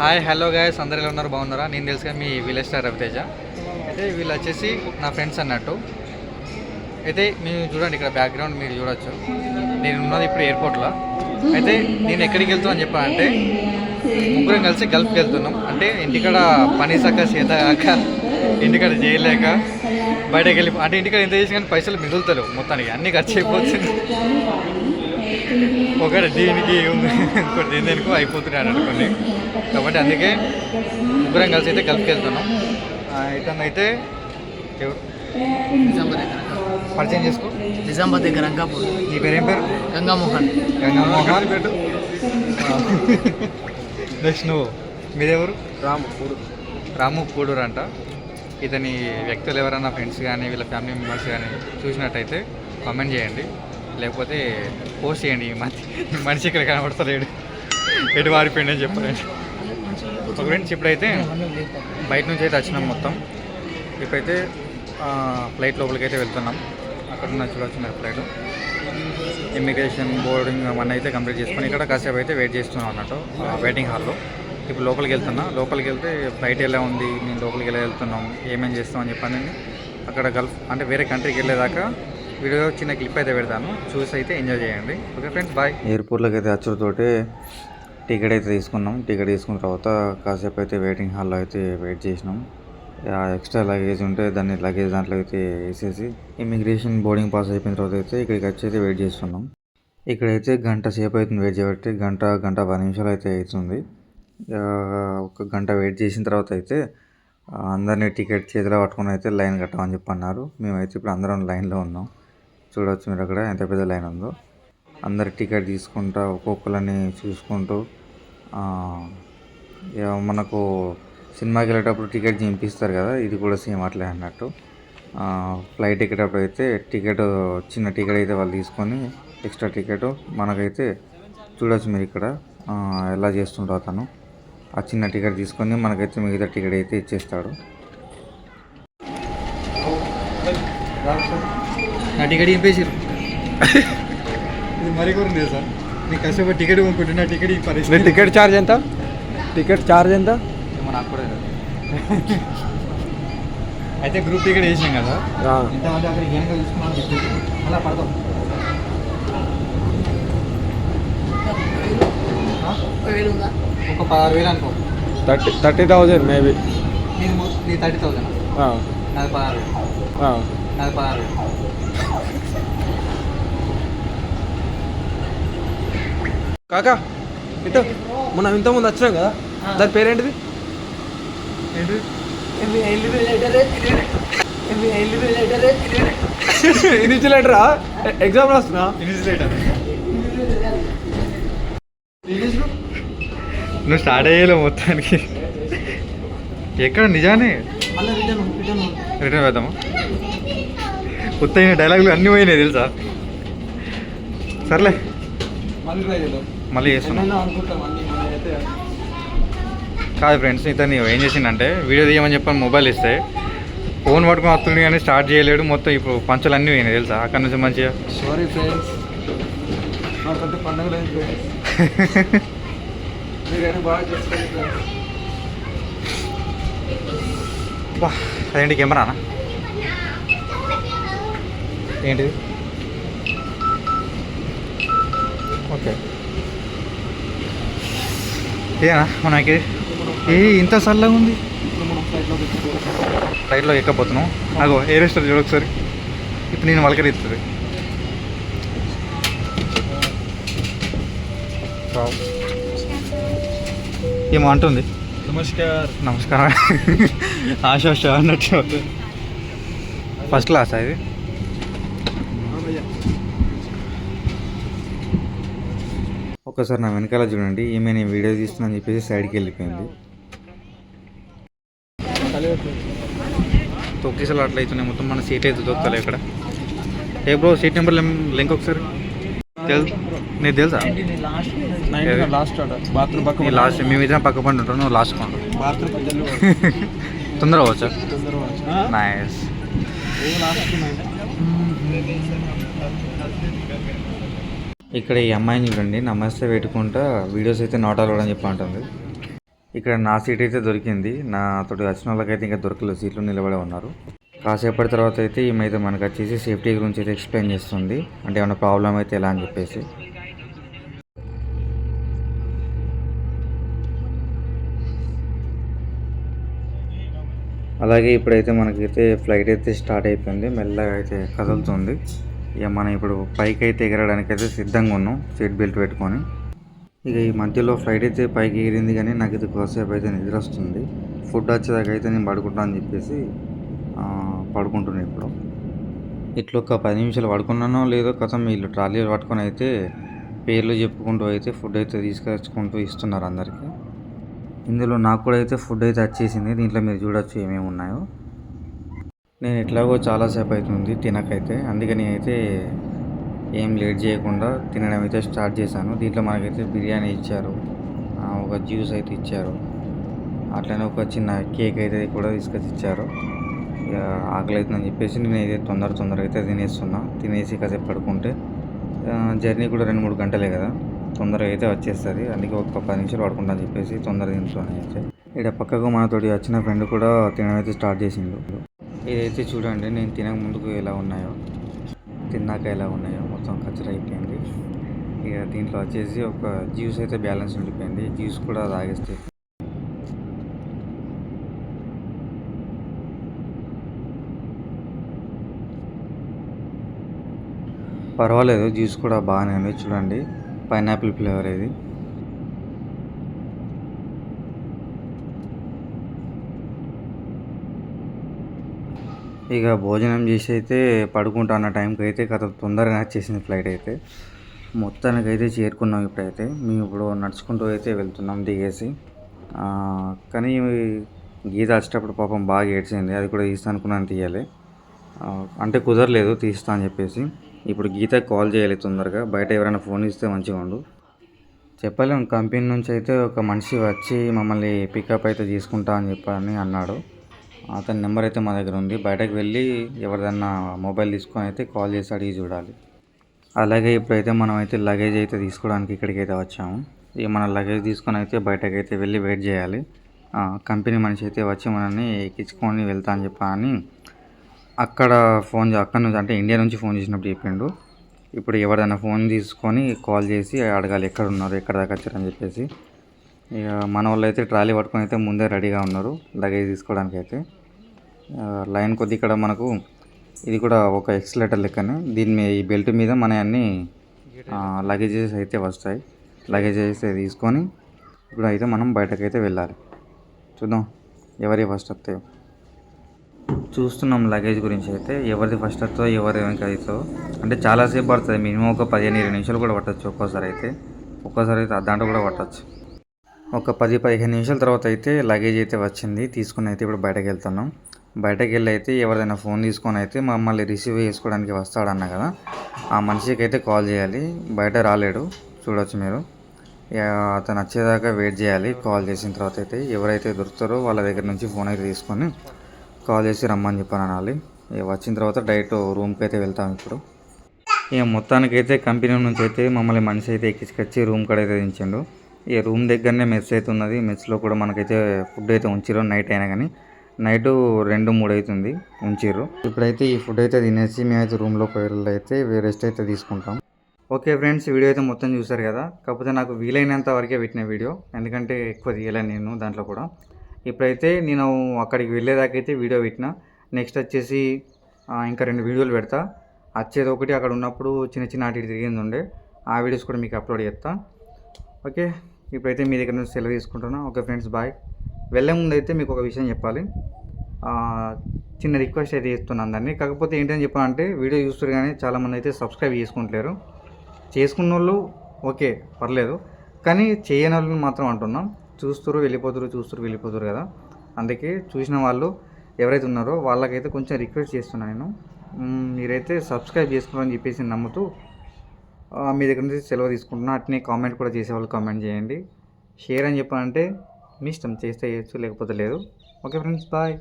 Hi hello guys అందరు ఎలా ఉన్నారు? బాగున్నారా? నేను తెలుసుగా మీ విలేజ్ స్టార్ రవితేజ. అయితే వీళ్ళు వచ్చేసి నా ఫ్రెండ్స్ అన్నట్టు. అయితే మీరు చూడండి ఇక్కడ బ్యాక్గ్రౌండ్ మీరు చూడొచ్చు. నేను ఉన్నది ఇప్పుడు ఎయిర్పోర్ట్లో అయితే నేను ఎక్కడికి వెళ్తున్నా అని చెప్పానంటే ముగ్గురం కలిసి గల్ఫ్కి వెళ్తున్నాం. అంటే ఇంటికాడ పని సక్క సీత కాక ఇంటికాడ చేయలేక బయటకు వెళ్ళి అంటే ఇంటికాడ ఎంత చేసి కానీ పైసలు మిగులుతలేవు మొత్తానికి. అన్నీ ఖర్చు అయిపోతుంది. ఒకటి దీనికి ఇంకోటి దీని దేనికో అనుకోండి కాబట్టి అందుకే ముగ్గురం కలిసి అయితే గల్ఫ్కి వెళ్తున్నాం. ఆ, ఇతను అయితే ఎవరు? నిజామాబాద్ దగ్గర పరిచయం చేసుకో. నిజామాబాద్ దగ్గర అంకాపూర్ నీ పేరేం పేరు? గంగామోహన్. గంగమ్మోహన్ నెక్స్ట్ నువ్వు. మీరెవరు? రాము రాము కూడూరు అంట. ఇతని వ్యక్తులు ఎవరైనా ఫ్రెండ్స్ కానీ వీళ్ళ ఫ్యామిలీ మెంబర్స్ కానీ చూసినట్టయితే కామెంట్ చేయండి. లేకపోతే పోస్ట్ చేయండి. ఈ మనిషి ఇక్కడ కనబడతలేడు. ఎటు వారిపోయింది అని చెప్పాలండి ఒక ఫ్రెండ్స్ ఇప్పుడైతే బయట నుంచి అయితే వచ్చినాం మొత్తం. ఇప్పుడైతే ఫ్లైట్ లోపలికి అయితే వెళ్తున్నాం. అక్కడ ఉన్న చూడొచ్చు ఫ్లైట్. ఇమిగ్రేషన్ బోర్డింగ్ అవన్నీ అయితే కంప్లీట్ చేసుకొని ఇక్కడ కాసేపు అయితే వెయిట్ చేస్తున్నాం అన్నట్టు వెయిటింగ్ హాల్లో ఇప్పుడు లోపలికి వెళ్తున్నా. లోపలికి వెళ్తే ఫ్లైట్ ఎలా ఉంది? నేను లోపలికి ఎలా వెళ్తున్నాం? ఏమేమి చేస్తాం అని చెప్పాను అక్కడ గల్ఫ్ అంటే వేరే కంట్రీకి వెళ్ళేదాకా వీడియో చిన్న క్లిప్ అయితే పెడతాను. చూసి అయితే ఎంజాయ్ చేయండి. ఓకే ఫ్రెండ్స్ బాయ్ ఎయిర్పోర్ట్లోకి అయితే వచ్చుతోటి టికెట్ అయితే తీసుకున్నాం. టికెట్ తీసుకున్న తర్వాత కాసేపు అయితే వెయిటింగ్ హాల్లో అయితే వెయిట్ చేసినాం. ఎక్స్ట్రా లగేజ్ ఉంటే దాన్ని లగేజ్ దాంట్లో అయితే వేసేసి ఇమిగ్రేషన్ బోర్డింగ్ పాస్ అయిపోయిన తర్వాత అయితే ఇక్కడికి వచ్చి అయితే వెయిట్ చేస్తున్నాం. ఇక్కడైతే గంట సేపు అవుతుంది వెయిట్ చేయబట్టి. గంట గంట పది నిమిషాలు అయితే అవుతుంది. ఒక గంట వెయిట్ చేసిన తర్వాత అయితే అందరినీ టికెట్ చేతిలో పట్టుకుని అయితే లైన్ కట్టమని చెప్పి అన్నారు. మేమైతే ఇప్పుడు అందరం లైన్లో ఉన్నాం. చూడవచ్చు మీరు అక్కడ ఎంత పెద్ద లైన్ ఉందో. అందరి టికెట్ తీసుకుంటా ఒక్కొక్కరిని చూసుకుంటూ మనకు సినిమాకి వెళ్ళేటప్పుడు టికెట్ చింపిస్తారు కదా ఇది కూడా సేమ్ అట్లే అన్నట్టు. ఆ, ఫ్లైట్ ఎక్కేటప్పుడు అయితే టికెట్ చిన్న టికెట్ అయితే వాళ్ళు తీసుకొని ఎక్స్ట్రా టికెట్ మనకైతే చూడొచ్చు మీరు ఇక్కడ ఆ, ఎలా చేస్తుంటారు అతను. ఆ చిన్న టికెట్ తీసుకొని మనకైతే మిగతా టికెట్ అయితే ఇచ్చేస్తాడు. నా టికెట్ ఇది మరి కూడా ఉంది సార్? నీకు కష్టపడి టికెట్ కొనుక్కుంటే నా టికెట్ ఈ నీ పరిస్థితి టికెట్ ఛార్జ్ ఎంత? టికెట్ ఛార్జ్ ఎంత? ఏమో నాకు కూడా తెలియదు. అయితే గ్రూప్ టికెట్ వేసినాం కదా. ఆ, అక్కడ చెప్పేసి. అలా పడతాం. ఆ? ఒక పదహారు వేలు అనుకో. థర్టీ థర్టీ థౌజండ్ మేబీ నీది మొ- నీ థర్టీ థౌసండ్ ఆ, నాది పదహారు వేలు. ఆ. నాది పదహారు వేలు. కాకా ఇటు మనం ఇంతకుముందు వచ్చినాం కదా దాని పేరేంటిది ఏంటి ఇన్విజిలేటరా ఎగ్జామ్ రాస్తున్నా ఇన్విజిలేటర్ నువ్వు స్టార్ట్ అయ్యేలో మొత్తానికి ఎక్కడ నిజానే రిటర్న్ వేద్దామా ఉత్తైన డైలాగులు అన్నీ పోయినాయి తెలుసా సర్లే మళ్ళీ ట్రై చేద్దాం మళ్ళీ చేస్తున్నాం. కాదు ఫ్రెండ్స్ ఇతను ఏం చేసిండంటే వీడియో తీయమని చెప్పని మొబైల్ ఇస్తే ఫోన్ పట్టుకొని వస్తుంది కానీ స్టార్ట్ చేయలేడు మొత్తం ఇప్పుడు పంచులు అన్నీ పోయినాయి తెలుసా? అక్కడ నుంచి మంచిగా. సారీ ఫ్రెండ్స్ అదేంటి కెమెరానా ఏంటిది? ఓకే. ఏనా మనకి ఏ ఇంత చల్లగా ఉంది? ఫ్లైట్లో ఎక్కకపోతున్నాం అగో ఏ రెస్టారెంట్ చూడు ఒకసారి. ఇప్పుడు నేను వలకరిస్తుంది ఏమో అంటుంది. నమస్కార్. నమస్కారం. ఆశ ఆశ అన్నట్టు. ఫస్ట్ క్లాస్ ఇది? ఒక్కసారి నా వెనకాల చూడండి ఈమె నేను వీడియో తీస్తున్నా అని చెప్పేసి సైడ్కి వెళ్ళిపోయింది. తొక్కిసలు అట్లా అవుతున్నాయి మొత్తం మన సీట్ అయితే దొక్కలే ఇక్కడ. ఏ బ్రో సీట్ నెంబర్ లింక్ ఒకసారి. నీకు తెలుసా? లాస్ట్ మేము ఇద్దరం పక్క పండు ఉంటాం నువ్వు లాస్ట్ జల్లు తొందరగా వచ్చా? తొందరగా నైస్ ఇక్కడ ఈ అమ్మాయిని చూడండి నమస్తే పెట్టుకుంటా వీడియోస్ అయితే నాట్ అలౌడ్ అని చెప్పి అంటుంది. ఇక్కడ నా సీట్ అయితే దొరికింది. నా తోటి వచ్చిన వాళ్ళకైతే ఇంకా దొరకలేదు సీట్లు నిలబడే ఉన్నారు. కాసేపటి తర్వాత అయితే ఈమె అయితే మనకు వచ్చేసి సేఫ్టీ గురించి అయితే ఎక్స్ప్లెయిన్ చేస్తుంది. అంటే ఏమైనా ప్రాబ్లం అయితే ఎలా అని చెప్పేసి. అలాగే ఇప్పుడైతే మనకైతే ఫ్లైట్ అయితే స్టార్ట్ అయిపోయింది. మెల్లగా అయితే కదులుతుంది. ఇక మనం ఇప్పుడు పైకి అయితే ఎగరడానికి అయితే సిద్ధంగా ఉన్నాం సీట్ బెల్ట్ పెట్టుకొని. ఇక ఈ మధ్యలో ఫ్లైట్ అయితే పైకి ఎగిరింది కానీ నాకు ఇది కొద్దిసేపు అయితే నిద్ర వస్తుంది. ఫుడ్ వచ్చేదాకా అయితే నేను పడుకుంటా అని చెప్పేసి పడుకుంటున్నాను ఇప్పుడు. ఇట్లా ఒక పది నిమిషాలు పడుకున్నానో లేదో కథం వీళ్ళు ట్రాలీలు పట్టుకొని అయితే పేర్లు చెప్పుకుంటూ అయితే ఫుడ్ అయితే తీసుకొచ్చుకుంటూ ఇస్తున్నారు అందరికీ. ఇందులో నాకు కూడా అయితే ఫుడ్ అయితే వచ్చేసింది. దీంట్లో మీరు చూడొచ్చు ఏమేమి ఉన్నాయో. నేను ఎట్లాగో చాలాసేపు అవుతుంది తినకైతే. అందుకని అయితే ఏం లేట్ చేయకుండా తినడం అయితే స్టార్ట్ చేశాను. దీంట్లో మనకైతే బిర్యానీ ఇచ్చారు. ఒక జ్యూస్ అయితే ఇచ్చారు. అట్లనే ఒక చిన్న కేక్ అయితే కూడా తీసుకొచ్చి ఇచ్చారు. ఇక ఆకలి అవుతుందని చెప్పేసి నేను అయితే తొందర తొందరగా అయితే తినేస్తున్నా. తినేసి కాసేపు పడుకుంటే జర్నీ కూడా రెండు మూడు గంటలే కదా. తొందరగా అయితే వచ్చేస్తుంది. అందుకే ఒక పది నిమిషాలు పడుకుంటా అని చెప్పేసి తొందరగా తింటున్నాను అయితే. ఇక్కడ పక్కకు మనతోటి వచ్చిన ఫ్రెండ్ కూడా తినడం అయితే స్టార్ట్ చేసిండు. ఇదైతే చూడండి నేను తినక ముందుకు ఎలా ఉన్నాయో తిన్నాక ఎలా ఉన్నాయో మొత్తం కచ్చర అయిపోయింది. ఇక దీంట్లో వచ్చేసి ఒక జ్యూస్ అయితే బ్యాలెన్స్ ఉండిపోయింది. జ్యూస్ కూడా తాగేస్తే. పర్వాలేదు జ్యూస్ కూడా బాగానే ఉంది. చూడండి పైనాపిల్ ఫ్లేవర్ ఇది. ఇక భోజనం చేసి అయితే పడుకుంటా అన్న టైంకి అయితే కథ తొందరగా వచ్చేసింది ఫ్లైట్ అయితే. మొత్తానికి అయితే చేరుకున్నాం ఇప్పుడైతే. మేము ఇప్పుడు నడుచుకుంటూ అయితే వెళ్తున్నాం దిగేసి. కానీ గీత వచ్చేటప్పుడు పాపం బాగా ఏడ్చింది. అది కూడా తీస్తా అనుకున్నాను తీయాలి. అంటే కుదరలేదు తీస్తా అని చెప్పేసి. ఇప్పుడు గీత కాల్ చేయాలి తొందరగా. బయట ఎవరైనా ఫోన్ ఇస్తే మంచిగా ఉండు. చెప్పలేం కంపెనీ నుంచి అయితే ఒక మనిషి వచ్చి మమ్మల్ని పికప్ అయితే తీసుకుంటా అని చెప్పని అన్నాడు. అతని నెంబర్ అయితే మా దగ్గర ఉంది. బయటకు వెళ్ళి ఎవరిదన్నా మొబైల్ తీసుకొని అయితే కాల్ చేసి అడిగి చూడాలి. అలాగే ఇప్పుడైతే మనం అయితే లగేజ్ అయితే తీసుకోవడానికి ఇక్కడికి అయితే వచ్చాము. ఇక మన లగేజ్ తీసుకొని అయితే బయటకు అయితే వెళ్ళి వెయిట్ చేయాలి. కంపెనీ మనిషి అయితే వచ్చి మనల్ని ఎక్కించుకొని వెళ్తా అని చెప్పని అక్కడ ఫోన్ అక్కడ నుంచి అంటే ఇండియా నుంచి ఫోన్ చేసినప్పుడు చెప్పిండు. ఇప్పుడు ఎవరైనా ఫోన్ తీసుకొని కాల్ చేసి అడగాలి ఎక్కడ ఉన్నారు ఎక్కడ దాకా వచ్చారని చెప్పేసి. ఇక మన వాళ్ళు అయితే ట్రాలీ పట్టుకొని అయితే ముందే రెడీగా ఉన్నారు లగేజ్ తీసుకోవడానికి అయితే లైన్ కొద్ది ఇక్కడ మనకు ఇది కూడా ఒక ఎక్స్లేటర్ లెక్కనే. దీని మీద ఈ బెల్ట్ మీద మన అన్ని లగేజెస్ అయితే వస్తాయి. లగేజెస్ తీసుకొని ఇప్పుడు అయితే మనం బయటకైతే వెళ్ళాలి. చూద్దాం ఎవరి ఫస్ట్ వస్తాయో. చూస్తున్నాం లగేజ్ గురించి అయితే ఎవరిది ఫస్ట్ వస్తుందో ఎవరి వెనక అవుతుందో. అంటే చాలాసేపు పడుతుంది మినిమం ఒక పదిహేను ఇరవై నిమిషాలు కూడా పట్టచ్చు ఒక్కోసారి అయితే. ఒక్కోసారి అయితే దాంట్లో కూడా పట్టచ్చు. ఒక పది పదిహేను నిమిషాల తర్వాత అయితే లగేజ్ అయితే వచ్చింది. తీసుకుని అయితే ఇప్పుడు బయటకు వెళ్తున్నాం. బయటకు వెళ్ళి అయితే ఎవరిదైనా ఫోన్ తీసుకొని అయితే మమ్మల్ని రిసీవ్ చేసుకోవడానికి వస్తాడన్న కదా. ఆ మనిషికి అయితే కాల్ చేయాలి. బయట రాలేడు. చూడవచ్చు మీరు. ఇక అతను వచ్చేదాకా వెయిట్ చేయాలి. కాల్ చేసిన తర్వాత అయితే ఎవరైతే దొరుకుతారో వాళ్ళ దగ్గర నుంచి ఫోన్ అయితే తీసుకొని కాల్ చేసి రమ్మని చెప్పాను అనాలి. ఇక వచ్చిన తర్వాత డైరెక్ట్ రూమ్కి అయితే వెళ్తాం ఇప్పుడు. ఇక మొత్తానికి అయితే కంపెనీ నుంచి అయితే మమ్మల్ని మనిషి అయితే ఎక్కించుకొచ్చి రూమ్ కాడ అయితే దించిండు. ఇక రూమ్ దగ్గరనే మెస్ అయితే ఉన్నది మెస్లో కూడా మనకైతే ఫుడ్ అయితే ఉంచారు నైట్ అయినా కానీ నైట్ రెండు మూడు అవుతుంది ఉంచిర్రు. ఇప్పుడైతే ఈ ఫుడ్ అయితే తినేసి మేమైతే రూమ్లోకి వెళ్ళి అయితే రెస్ట్ అయితే తీసుకుంటాం. ఓకే ఫ్రెండ్స్ వీడియో అయితే మొత్తం చూసారు కదా? కాకపోతే నాకు వీలైనంత వరకే పెట్టిన వీడియో. ఎందుకంటే ఎక్కువ తీయలేను నేను దాంట్లో కూడా. ఇప్పుడైతే నేను అక్కడికి వెళ్ళేదాకైతే వీడియో పెట్టిన. నెక్స్ట్ వచ్చేసి ఇంకా రెండు వీడియోలు పెడతా. వచ్చేది ఒకటి అక్కడ ఉన్నప్పుడు చిన్న చిన్న అటు ఇటు తిరిగింది ఉండే. ఆ వీడియోస్ కూడా మీకు అప్లోడ్ చేస్తా. ఓకే ఇప్పుడైతే మీ దగ్గర నుంచి సెలవు తీసుకుంటున్నా. Okay friends bye. వెళ్ళే ముందు అయితే మీకు ఒక విషయం చెప్పాలి. చిన్న రిక్వెస్ట్ అయితే చేస్తున్నాను అందరినీ. కాకపోతే ఏంటని చెప్పాలంటే వీడియో చూస్తారు కానీ చాలామంది అయితే సబ్స్క్రైబ్ చేసుకుంటలేరు. చేసుకున్న వాళ్ళు ఓకే పర్లేదు. కానీ చేయని వాళ్ళని మాత్రం అంటున్నాం. చూస్తురు వెళ్ళిపోతురు చూస్తురు వెళ్ళిపోతురు కదా. అందుకే చూసిన వాళ్ళు ఎవరైతే ఉన్నారో వాళ్ళకైతే కొంచెం రిక్వెస్ట్ చేస్తున్నాను నేను. మీరైతే సబ్స్క్రైబ్ చేసుకోవాలని చెప్పేసి నమ్ముతూ మీ దగ్గర నుంచి సెలవు తీసుకుంటున్నా. అట్నే కామెంట్ కూడా చేసేవాళ్ళు కామెంట్ చేయండి. షేర్ అని చెప్పాలంటే మీ ఇష్టం. చేస్తే చేయొచ్చు లేకపోతే లేదు. Okay friends bye.